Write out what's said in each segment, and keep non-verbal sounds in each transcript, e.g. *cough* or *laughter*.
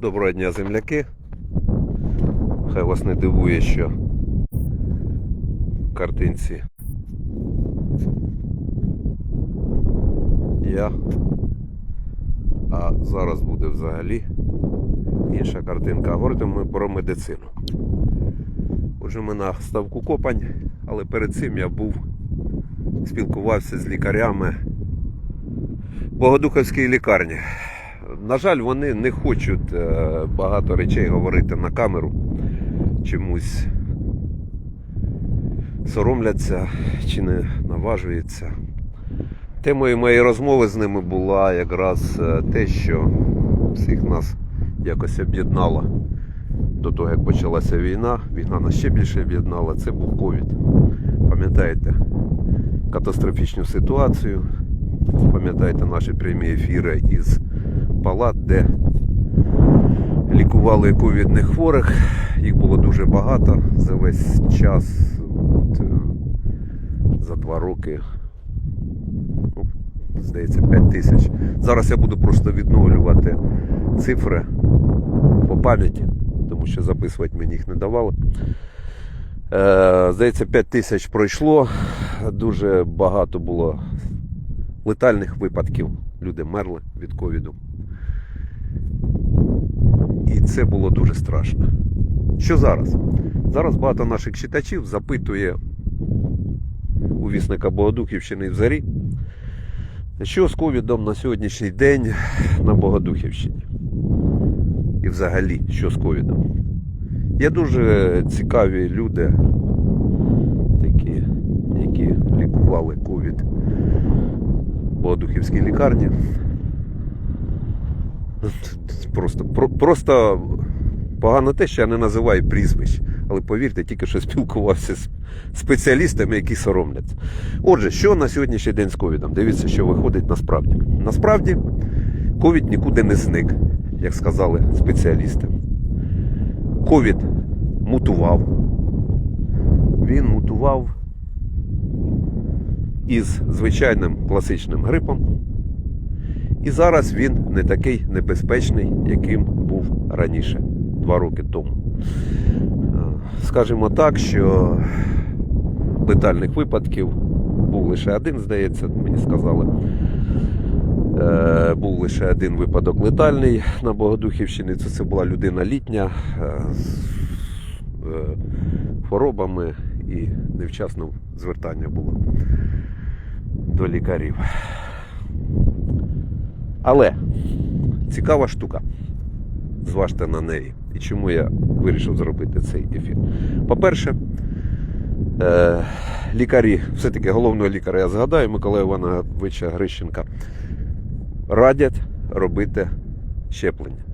Доброго дня, земляки. Хай вас не дивує, що в картинці я. А зараз буде взагалі інша картинка. Говоримо ми про медицину. Отже, ми на ставку Копань, але перед цим я був, спілкувався з лікарями Богодуховської лікарні. На жаль, вони не хочуть е, багато речей говорити на камеру. Чомусь соромляться чи не наважуються. Темою моєї розмови з ними була якраз е, те, що всіх нас якось об'єднало до того, як почалася війна. Війна нас ще більше об'єднала. Це був ковід. Пам'ятаєте катастрофічну ситуацію. Пам'ятаєте наші прямі ефіри із палат, де лікували ковідних хворих. Їх було дуже багато за весь час. Е, за два роки. Ну, здається, 5 тисяч. Зараз я буду просто відновлювати цифри по пам'яті, тому що записувати мені їх не давали. Е, здається, 5 тисяч пройшло. Дуже багато було летальних випадків. Люди мерли від ковіду. І це було дуже страшно. Що зараз? Зараз багато наших читачів запитує у вісника Богодухівщини в Зарі, що з ковідом на сьогоднішній день на Богодухівщині? І взагалі, що з ковідом? Є дуже цікаві люди, такі, які лікували ковід Богодухівській лікарні. Просто, про, просто погано те, що я не називаю прізвищ. Але повірте, тільки що спілкувався з спеціалістами, які соромляться. Отже, що на сьогоднішній день з ковідом? Дивіться, що виходить насправді. Насправді, ковід нікуди не зник, як сказали спеціалісти. Ковід мутував. Він мутував із звичайним класичним грипом. І зараз він не такий небезпечний, яким був раніше, два роки тому. Скажімо так, що летальних випадків був лише один, здається, мені сказали. Е, Був лише один випадок летальний на Богодухівщині. Це, була людина літня е, з е, хворобами і невчасне звертання було до лікарів. Але цікава штука. Зважте на неї. І чому я вирішив зробити цей ефір? По-перше, е, лікарі, все-таки головного лікаря я згадаю, Миколая Івановича Грищенка, радять робити щеплення.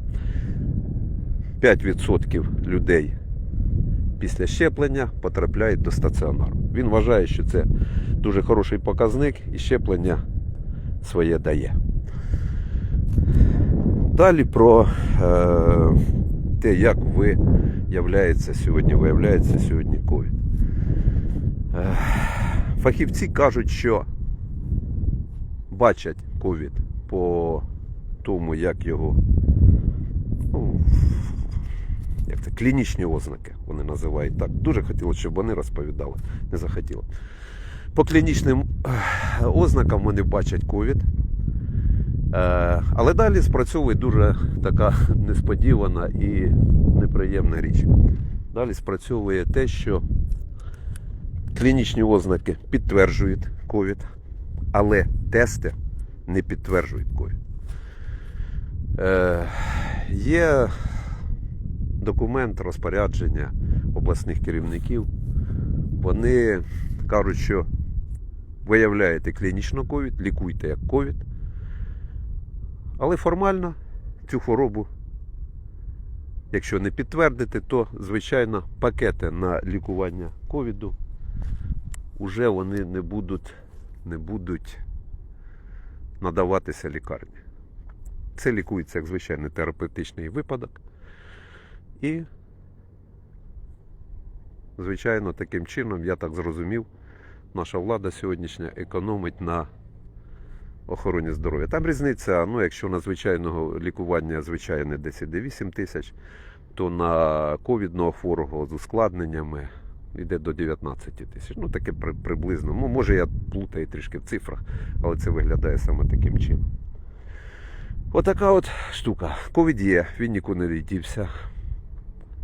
5% людей після щеплення потрапляють до стаціонару. Він вважає, що це дуже хороший показник і щеплення своє дає. Далі про е, те, як виявляється сьогодні, виявляється сьогодні ковід. Е, фахівці кажуть, що бачать ковід по тому, як його ну, як це, клінічні ознаки, вони називають так. Дуже хотілося, щоб вони розповідали, не захотіло. По клінічним ознакам вони бачать ковід. Е, Але далі спрацьовує дуже така несподівана і неприємна річ. Далі спрацьовує те, що клінічні ознаки підтверджують ковід, але тести не підтверджують ковід. Е, Є документ розпорядження обласних керівників. Вони кажуть, що виявляєте клінічно ковід, лікуйте як ковід. Але формально цю хворобу, якщо не підтвердити, то, звичайно, пакети на лікування ковіду вже вони не будуть, не будуть надаватися лікарні. Це лікується як звичайний терапевтичний випадок. І, звичайно, таким чином, я так зрозумів, наша влада сьогоднішня економить на охороні здоров'я. Там різниця, ну, якщо на звичайного лікування звичайне десь іде 8 тисяч, то на ковідного хворого з ускладненнями йде до 19 тисяч. Ну, таке приблизно. Ну, може, я плутаю трішки в цифрах, але це виглядає саме таким чином. Отака от штука. Ковід є, він нікуди не віддівся.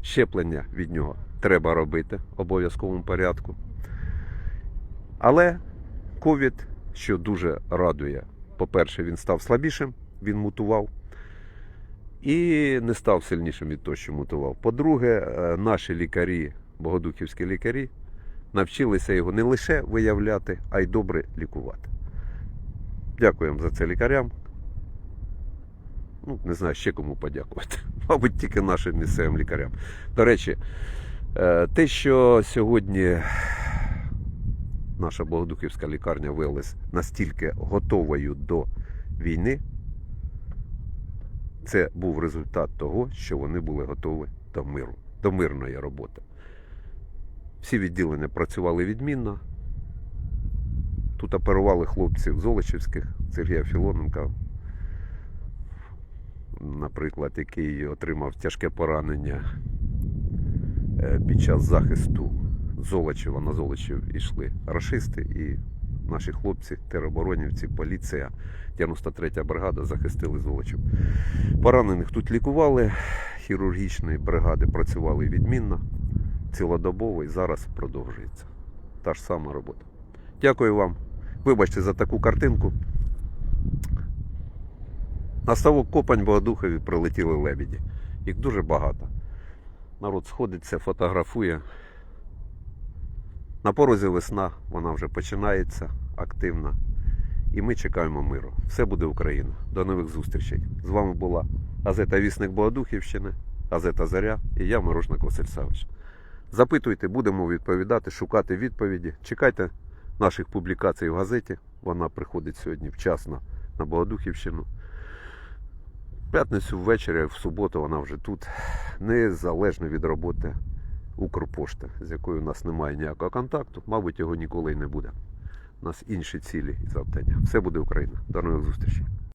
Щеплення від нього треба робити в обов'язковому порядку. Але ковід, що дуже радує, по-перше, він став слабішим, він мутував. І не став сильнішим від того, що мутував. По-друге, е, наші лікарі, богодухівські лікарі, навчилися його не лише виявляти, а й добре лікувати. Дякуємо за це лікарям. Ну, не знаю, ще кому подякувати. *laughs* Мабуть, тільки нашим місцевим лікарям. До речі, е, те, що сьогодні наша Богодухівська лікарня виявилась настільки готовою до війни, це був результат того, що вони були готові до миру, до мирної роботи. Всі відділення працювали відмінно. Тут оперували хлопців Золочівських, Сергія Філоненка, наприклад, який отримав тяжке поранення е, під час захисту Золочева. На Золочів йшли рашисти і наші хлопці, тероборонівці, поліція, 93-я бригада захистили Золочів. Поранених тут лікували, хірургічні бригади працювали відмінно, цілодобово і зараз продовжується. Та ж сама робота. Дякую вам. Вибачте за таку картинку. На ставок Копань Богодухові прилетіли лебіді. Їх дуже багато. Народ сходиться, фотографує. На порозі весна, вона вже починається активна. І ми чекаємо миру. Все буде Україна. До нових зустрічей. З вами була газета Вісник Богодухівщини, газета Заря і я Мирошник Василь. Запитуйте, будемо відповідати, шукати відповіді. Чекайте наших публікацій в газеті. Вона приходить сьогодні вчасно на Богодухівщину. П'ятницю ввечері, в суботу вона вже тут, незалежно від роботи Укрпошти, з якою у нас немає ніякого контакту, мабуть, його ніколи й не буде. У нас інші цілі і завдання. Все буде Україна. До нових зустрічей.